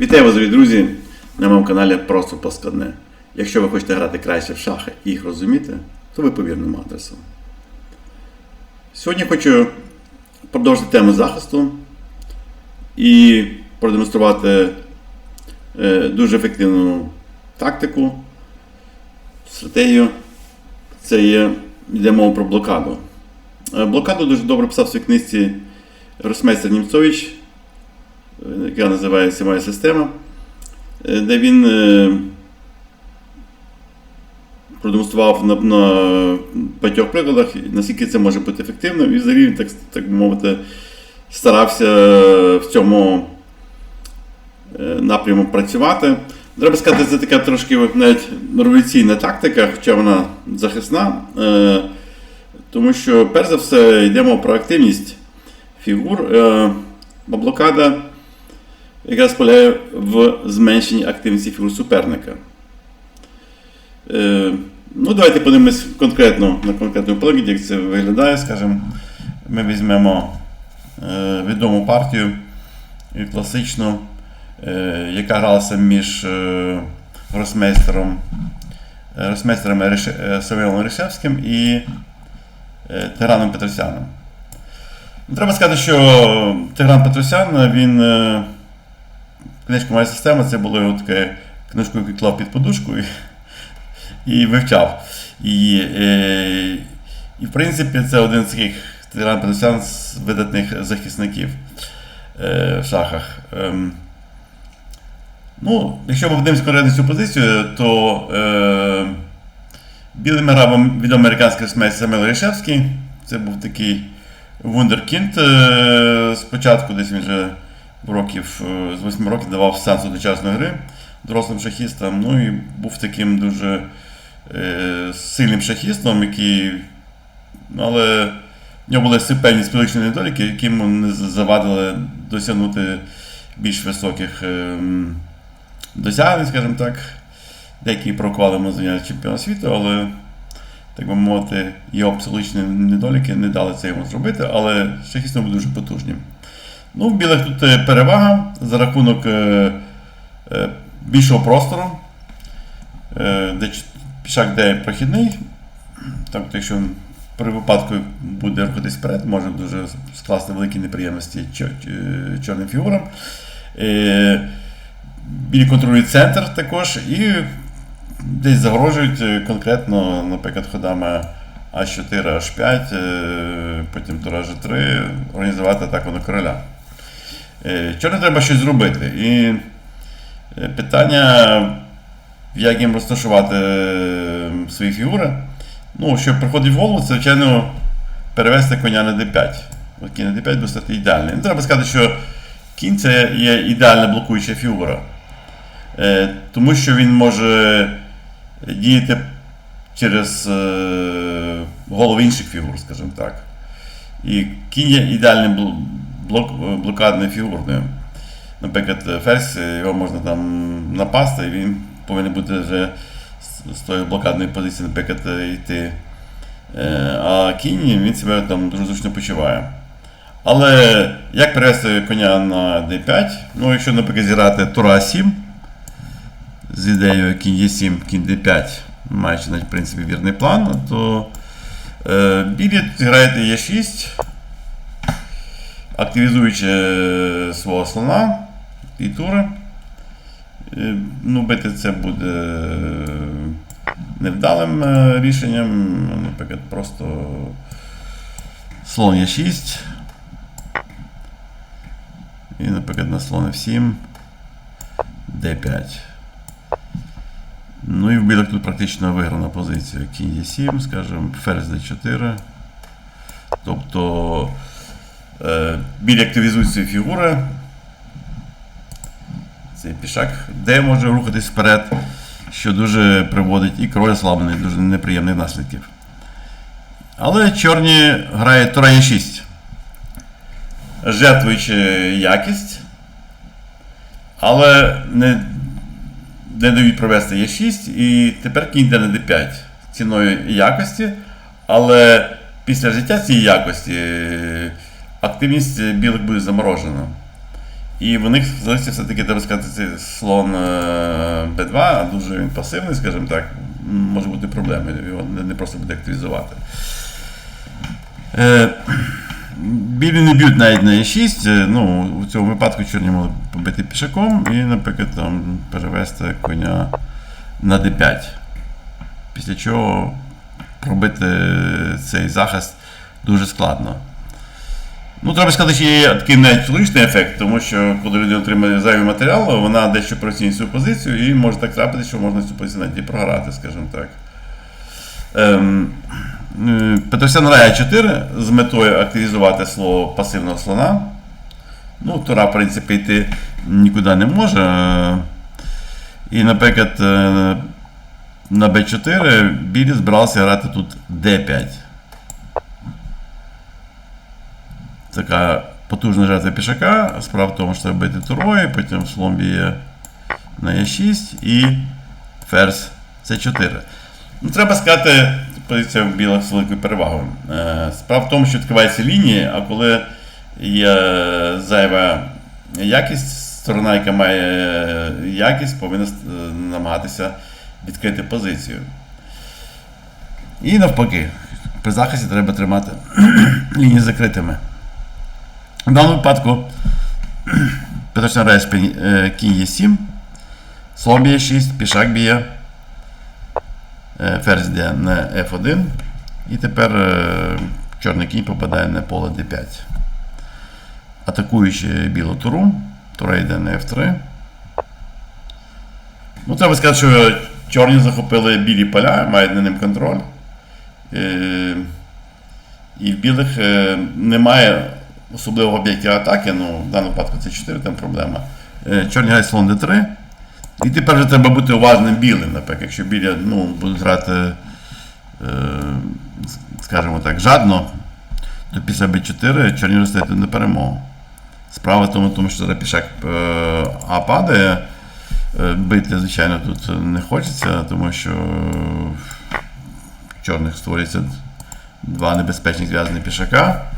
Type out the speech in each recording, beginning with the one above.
Вітаю вас, дорогі друзі, на моєму каналі Просто Поскладне. Якщо ви хочете грати краще в шахи і їх розуміти, то ви по вірному адресу. Сьогодні хочу продовжити тему захисту і продемонструвати е, дуже ефективну тактику, стратегію. Це є, йде мова про блокаду. Е, Блокаду дуже добре писав в своїй книжці Росмейстер Німцович, яка називається Моя система, е, де він е, продемонстрував на, на багатьох прикладах, наскільки це може бути ефективно, і взагалі він, так, так мовити, старався в цьому е, напряму працювати. Треба сказати, це така трошки навіть революційна тактика, хоча вона захисна. Е, Тому що, перш за все, йдемо про активність фігур. Е, блокада якраз полягає в зменшенні активності фігур суперника. Е, Ну, давайте подивимось конкретно на конкретному прикладі, як це виглядає. Скажімо, ми візьмемо е, відому партію класичну, е, яка гралася між гросмейстером, е, Савелом Ришевським і Тиграном Петросяном. Треба сказати, що Тигран Петросян, він книжка Моя система це було його таке книжку, яку клав під подушку і, і вивчав. І, е, і, в принципі, це один з таких Петросян з видатних захисників е, в шахах. Ем, ну, якщо ми подивимося конкретно цю позицію, то е, білим грав відомий американський смець Самел Рішевський. Це був такий вундеркінд. Е, спочатку десь він вже років, е, з 8 років давав сеанс одночасної гри дорослим шахістам. Ну і був таким дуже е, сильним шахістом, який. Але в нього були певні спіличні недоліки, які йому не завадили досягнути більш високих ем, досягнень, скажімо так. Деякі проквали йому зайняти чемпіона світу, але, так би мовити, його психологічні недоліки не дали це йому зробити, але шахістом був дуже потужним. Ну, в білих тут е, перевага за рахунок е, е, більшого простору, де пішак де прохідний. От якщо при випадку буде рухатись вперед, може дуже скласти великі неприємності чорним фігурам. Білі контролюють центр також і десь загрожують конкретно, наприклад, ходами А4, H5, е, потім тура G3, організувати атаку на короля. Е, Чорним треба щось зробити. І е, питання, як їм розташувати е, свої фігури. Ну, що приходить в голову, це, звичайно, перевести коня на d5. От кінь на d5 буде стати ідеальним. Ну, треба сказати, що кінь це є ідеальна блокуюча фігура. Е, тому що він може діяти через е, голови інших фігур, скажімо так. І кінь є ідеальним блок, блокадною фігурною. Наприклад, ферзь, е, його можна там напасти, і він повинен бути вже з, тої блокадної позиції, наприклад, е, йти. Е, а кінь він себе там дуже зручно почуває. Але як перевести коня на d5? Ну, якщо, наприклад, зіграти тура 7 з ідеєю кінь Е7, кінь d5, маючи в принципі, вірний план, то е, білі граєте Е6, активізуючи е, свого слона і тури. Е, Ну, бити це буде е, невдалим рішенням. Наприклад, просто слон Е6. І, наприклад, на слон F7, D5. Ну і в білих тут практично виграна позиція. Кінь Е7, скажімо, ферзь D4. Тобто е, білі активізують свої фігури. Цей пішак. Д може рухатись вперед, що дуже приводить і король ослаблений, дуже неприємних наслідків. Але чорні грають тура Е6 жертвуючи якість, але не, не дають провести Е6, і тепер кінь йде на d5 ціною якості, але після життя цієї якості активність білих буде заморожена. І в них залишиться все-таки, треба сказати, слон е, Б2, а дуже він пасивний, скажімо так, може бути проблеми, його не, просто буде активізувати. Е, білі не б'ють навіть на Е6, е, ну, у цьому випадку чорні могли побити пішаком і, наприклад, там, перевести коня на D5. Після чого пробити цей захист дуже складно. Ну, треба сказати, що є такий навіть ефект, тому що коли людина отримує зайвий матеріал, вона дещо прооцінює свою позицію і може так трапити, що можна цю позицію навіть і програти, скажімо так. Ем, е, Петросян грає 4 з метою активізувати слово пасивного слона. Ну, Тура, в принципі, йти нікуди не може. Е, І, наприклад, е, на b4 білі збирався грати тут d5. Така потужна жертва пішака. Справа в тому, що треба бити турою, потім слон б'є на e6 і ферзь c4. Ну, треба сказати, позиція білих з великою перевагою. Е, Справа в тому, що відкривається лінії, а коли є зайва якість, сторона, яка має якість, повинна е, намагатися відкрити позицію. І навпаки, при захисті треба тримати лінії закритими. В даному випадку грає е, кінь є 7, слон б'є 6, пішак б'є, е, ферзь йде на F1. І тепер е, чорний кінь попадає на поле D5. Атакуючи білу туру, тура йде на F3. Ну, треба сказати, що чорні захопили білі поля, мають над ним контроль. Е, І в білих е, немає особливого об'єктів атаки, ну в даному випадку це 4, там проблема. Е, Чорні грають слон d3. І тепер вже треба бути уважним білим, наприклад, якщо білі ну, будуть грати, е, скажімо так, жадно, то після b4 чорні розстають на перемогу. Справа в тому, тому що зараз пішак е, А падає. Бити, звичайно, тут не хочеться, тому що в чорних створюється два небезпечних зв'язаних пішака.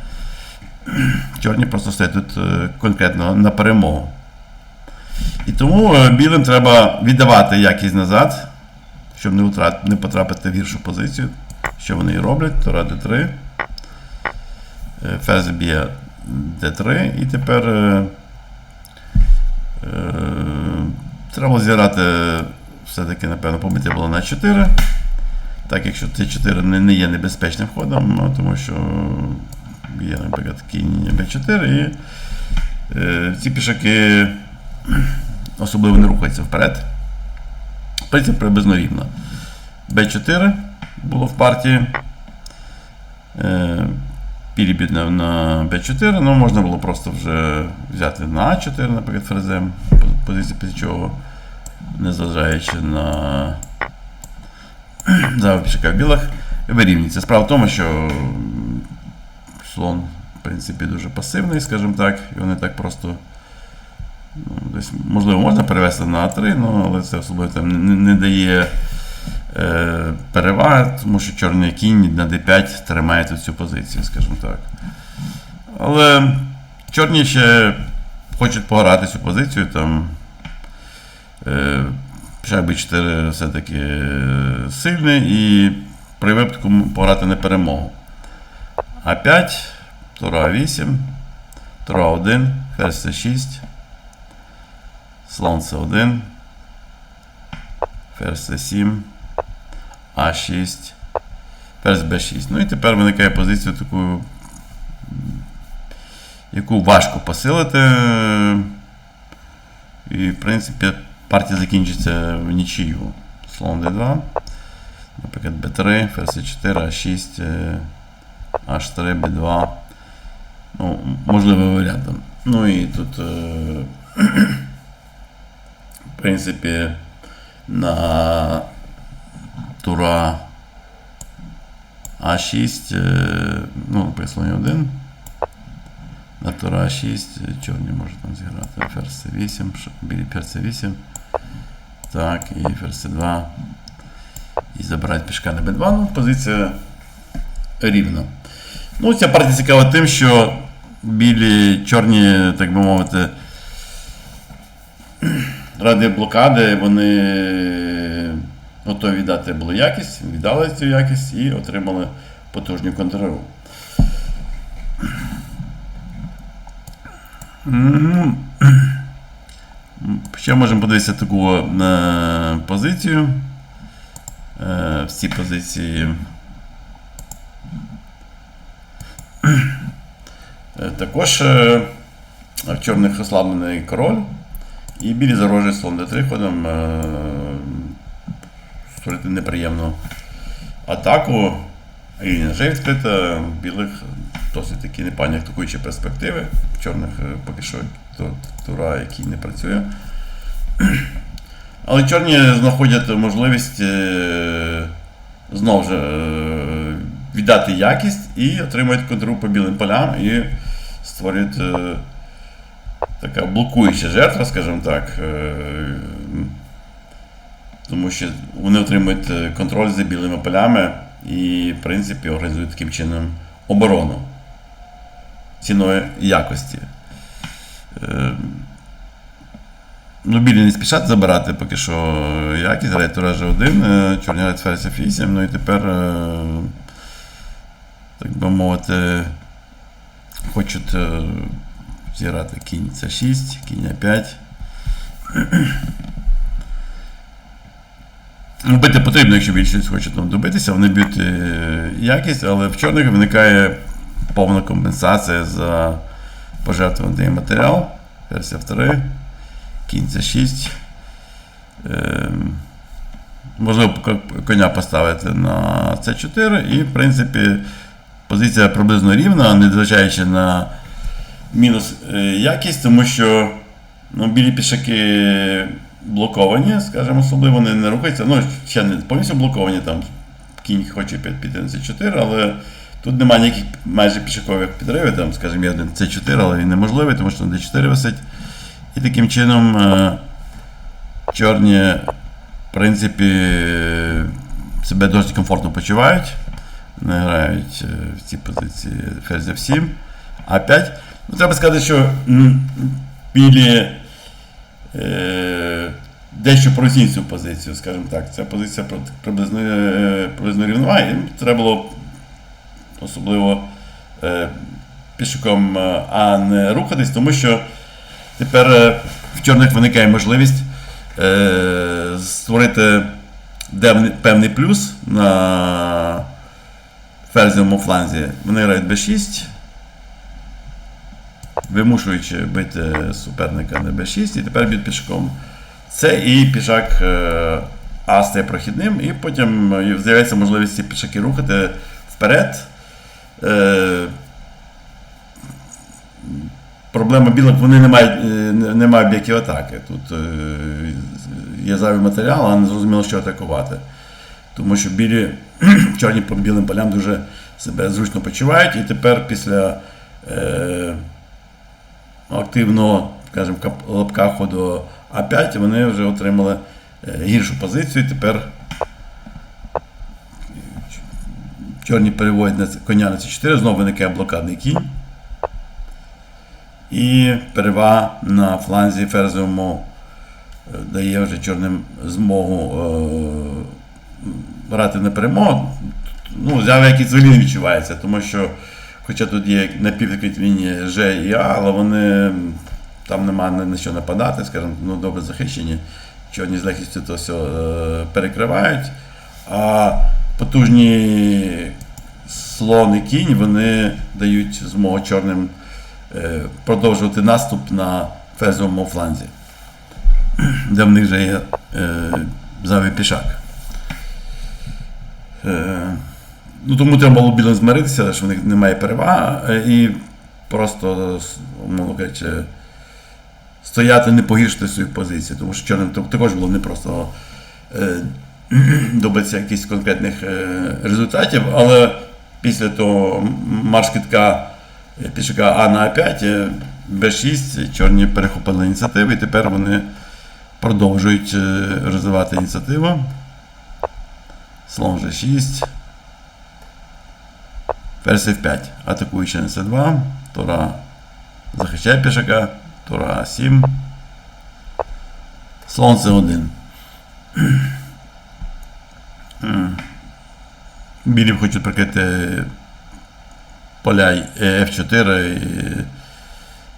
Чорні просто стоять тут е, конкретно на перемогу. І тому е, білим треба віддавати якість назад, щоб не, утрат, не потрапити в гіршу позицію. Що вони і роблять, Тора D3. Е, Ферзь б'є D3 і тепер. е, е, Треба зіграти все-таки, напевно, побиття було на 4. Так, якщо Т4 не, не є небезпечним ходом, ну, тому що є, наприклад, кінь Б4 і е, ці пішаки особливо не рухаються вперед. Принципі, приблизно рівно. Б4 було в партії. Е, Пілі б'ють на, на Б4, ну можна було просто вже взяти на А4, наприклад, ферзем, позиція після чого, незважаючи на пішака в білих, вирівнюється. Справа в тому, що слон, в принципі, дуже пасивний, скажімо так, його не так просто. Ну, десь, можливо, можна перевести на А3, ну, але це особливо там не, не дає е, переваги, тому що чорний кінь на d5 тримає цю позицію, скажімо так. Але чорні ще хочуть пограти цю позицію. Там, е, Пішак b4 все-таки е, сильний і при випадку пограти на перемогу. А5, Тура 8, Тура 1, ферзь С6, слон С1, ферзь С7. А6, ферзь Б6. Ну і тепер виникає позиція таку, яку важко посилити. І, в принципі, партія закінчиться в нічию. Слон D2. Наприклад, Б3, ферзь С4, А6, е, H3, Б2. Ну, можливо, варіантом. Ну і тут, е, в принципі, на тура А6, е, ну, наприклад, слоні 1. На тура А6, е, чорні може там зіграти ферзь С8, білі ферзь С8. Так, і ферзь С2. І забирають пішка на Б2. Ну, позиція рівна. Ну, ця партія цікава тим, що білі, чорні, так би мовити, ради блокади вони готові дати були якість, віддали цю якість і отримали потужну. Мгм. Ще можемо подивитися таку е, позицію. Е, всі позиції. Також е, в чорних ослаблений король і білі загрожує слон d3 ходом е, створити неприємну атаку. І вже відкрита білих досить такі непогані атакуючі перспективи. В чорних е, поки що тура, який не працює. Але чорні знаходять можливість е, знову ж е, віддати якість і отримують контру по білим полям і створюють е, така блокуюча жертва, скажімо так. е, Тому що вони отримують е, контроль за білими полями і, в принципі, організують таким чином оборону ціною якості. Ну, білі не спішать забирати поки що якість, грають Тураж 1, е, чорні грають ферзь F8, ну і тепер, так би мовити, хочуть е, зіграти кінь С6, кінь А5. Ну, Бити потрібно, якщо більшість хоче там добитися, вони б'ють е, якість, але в чорних виникає повна компенсація за пожертвований матеріал. Ферзь F3, кінь С6. Е, можливо, коня поставити на С4 і, в принципі, позиція приблизно рівна, незважаючи на мінус е, якість, тому що ну, білі пішаки блоковані, скажімо, особливо вони не рухаються. Ну, ще не повністю блоковані, там кінь хоче під- піти на С4, але тут немає ніяких майже пішакових підривів, там, скажімо, є один С4, але він неможливий, тому що на D4 висить. І таким чином е, чорні, в принципі, е, себе досить комфортно почувають. Вони грають е, в цій позиції ферзь F7. А5. Ну, треба сказати, що білі е, дещо просінь цю позицію, скажімо так. Ця позиція приблизно, е, приблизно рівнова. І треба було особливо е, пішоком е, А не рухатись, тому що тепер в чорних виникає можливість е, створити певний плюс на ферзовому фланзі. Вони грають b6, вимушуючи бити суперника на b6, і тепер б'ють пішком. Це і пішак е, А стає прохідним, і потім е, з'являється можливість ці пішаки рухати вперед. Е, Проблема білок, вони не мають, не мають об'єктів атаки. Тут є зайвий матеріал, а не зрозуміло, що атакувати. Тому що білі чорні по білим полям дуже себе зручно почувають, і тепер після е, активного, скажімо, лапка ходу А5 вони вже отримали е, гіршу позицію. Тепер чорні переводять на коня на С4, знову виникає блокадний кінь. І перевага на фланзі ферзовому е, дає вже чорним змогу е, грати на перемогу. Ну, зява якісь взагалі відчувається, тому що, хоча тут є напіввідкриті лінії Ж і А, але вони там немає на, на що нападати, скажімо, ну, добре захищені. Чорні з легкістю то все е, перекривають. А потужні слон і кінь вони дають змогу чорним е, продовжувати наступ на фезовому фланзі, де в них вже є е, зайвий пішак. Е, ну, тому треба було білим змиритися, що в них немає переваги, е, і просто, умовно кажучи, стояти, не погіршити свою позицію, тому що чорним також було непросто е, добитися якихось конкретних результатів, але після того марш пішака А на А5, е, Б6, чорні перехопили ініціативу, і тепер вони продовжують розвивати ініціативу. Слон G6. Ферзь F5. Атакуючи на С2. Тура захищає пішака. Тура А7. Слон С1. Білі хочуть прикрити поля е, F4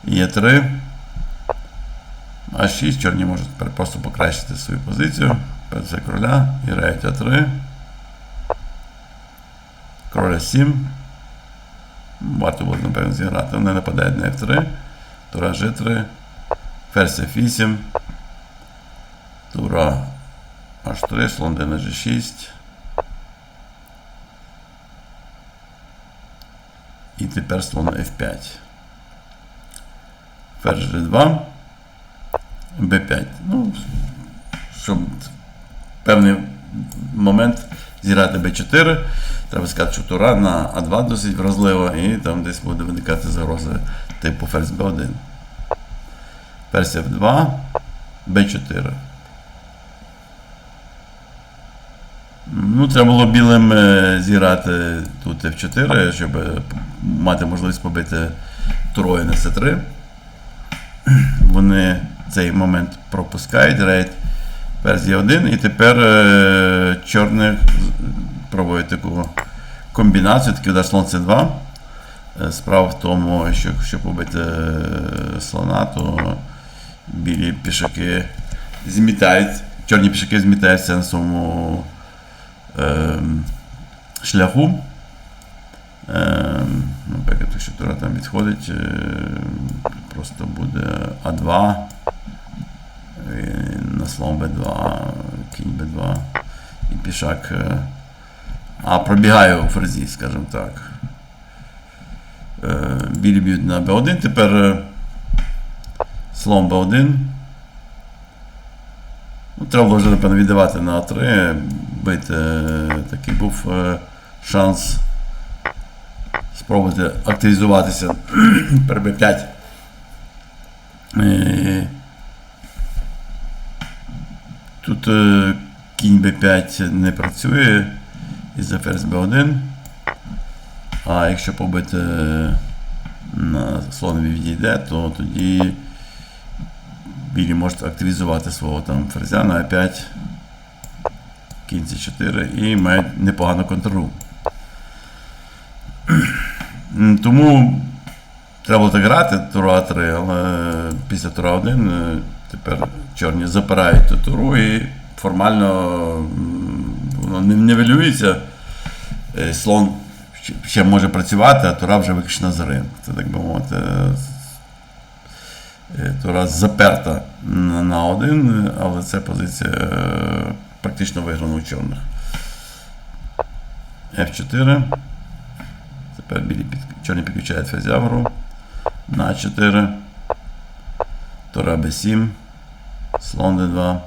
і Е3. А6 чорні можуть просто покращити свою позицію. Це короля. Грають А3. Короля 7. Варто було, напевно, зіграти. Вони нападають на F3. Тура G3. Ферзь F8. Тура H3, слон на G6. І тепер слон F5. Ферзь G2. B5. Ну, щоб певний момент зіграти B4, треба сказати, що тура на А2 досить вразлива, і там десь буде виникати загроза типу ферзь B1. Ферзь F2, B4. Ну, треба було білим е, зіграти тут F4, щоб мати можливість побити турою на C3. Вони цей момент пропускають, рейд ферзь Е1, і тепер е, чорних проводять таку комбінацію, такий удар слон С2. Е, Справа в тому, що якщо побити е, слона, то білі пішаки змітають, чорні пішаки змітаються на своєму е, шляху. Е, наприклад, якщо тура там відходить, просто буде А2, е, на слон Б2, кінь Б2 і пішак. е, А пробігає у ферзі, скажімо так. Е, Білі б'ють на Б1, тепер е, слон Б1. Ну, треба було вже, напевно, віддавати на А3, бити. е, Такий був е, шанс спробувати активізуватися при Б5. Тут е, кінь Б5 не працює із-за ферзь Б1. А якщо побити е, на слонові відійде, то тоді білі можуть активізувати свого там ферзя на А5, кінь С4 і мають непогану контролю. Тому треба так грати тура 3, але після тура 1 е, тепер чорні запирають ту туру і формально воно не нивелюється. Е, Слон ще- може працювати, а тура вже виключно з гри. Це так би мовити. е, Тура заперта на один, але це позиція е, практично виграна у чорних. F4. Тепер білі під, чорні підключають гру. На 4. Тура Б7. Слон Д2.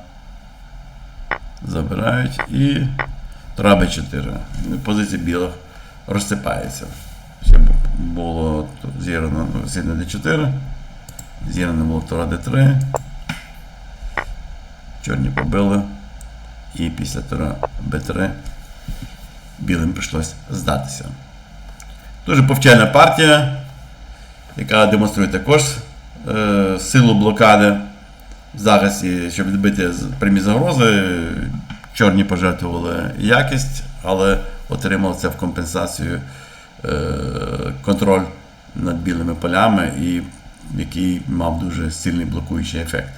Забирають і Тура Б4. Позиція білих розсипається. Ще було ну, сильно Д4. Зіграно було Тура Д3. Чорні побили. І після Тура Б3 білим прийшлось здатися. Дуже повчальна партія, яка демонструє також е, силу блокади захисті, щоб відбити прямі загрози. Чорні пожертвували якість, але отримали це в компенсацію е, контроль над білими полями, і який мав дуже сильний блокуючий ефект.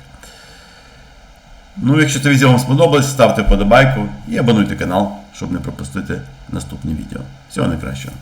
Ну, якщо це відео вам сподобалось, ставте вподобайку і абонуйте канал, щоб не пропустити наступні відео. Всього найкращого.